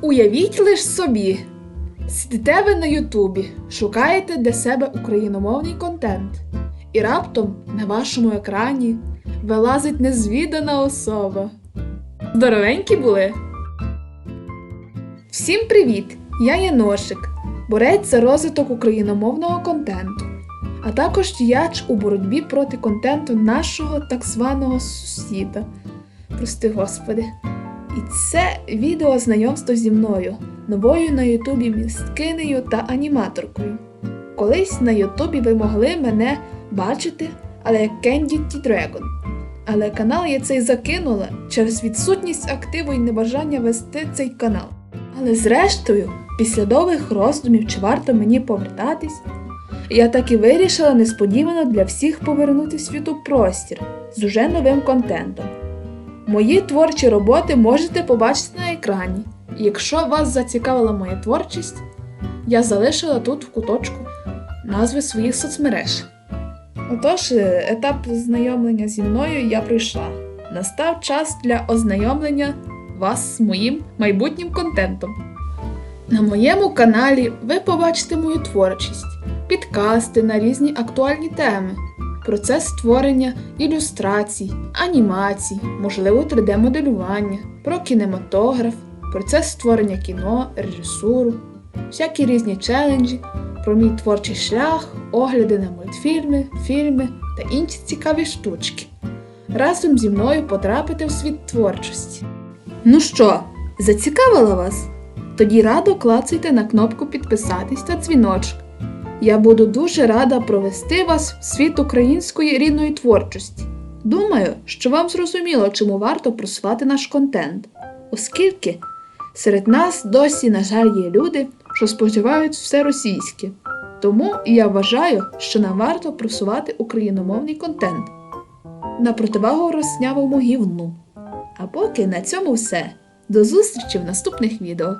Уявіть лиш собі, сидите ви на Ютубі, шукаєте для себе україномовний контент, і раптом на вашому екрані вилазить незвідана особа. Здоровенькі були. Всім привіт! Я Яношик, борець за розвиток україномовного контенту, а також діяч у боротьбі проти контенту нашого так званого сусіда. Прости господи. І це відео знайомство зі мною, новою на Ютубі місткинею та аніматоркою. Колись на Ютубі ви могли мене бачити, але як Candy Tea Dragon. Але канал я цей закинула через відсутність активу і небажання вести цей канал. Але зрештою, після довгих роздумів, чи варто мені повертатись, я так і вирішила несподівано для всіх повернутися в YouTube простір з уже новим контентом. Мої творчі роботи можете побачити на екрані. Якщо вас зацікавила моя творчість, я залишила тут в куточку назви своїх соцмереж. Отож, е, етап знайомлення зі мною я пройшла. Настав час для ознайомлення вас з моїм майбутнім контентом. На моєму каналі ви побачите мою творчість, підкасти на різні актуальні теми, процес створення ілюстрацій, анімацій, можливо 3D-моделювання, про кінематограф, процес створення кіно, режисуру, всякі різні челенджі, про мій творчий шлях, огляди на мультфільми, фільми та інші цікаві штучки. Разом зі мною потрапити в світ творчості. Ну що, зацікавила вас? Тоді радо клацайте на кнопку підписатись та дзвіночок. Я буду дуже рада провести вас в світ української рідної творчості. Думаю, що вам зрозуміло, чому варто просувати наш контент, оскільки серед нас досі, на жаль, є люди, що споживають все російське. Тому я вважаю, що нам варто просувати україномовний контент на противагу роснявому гівну. А поки на цьому все. До зустрічі в наступних відео.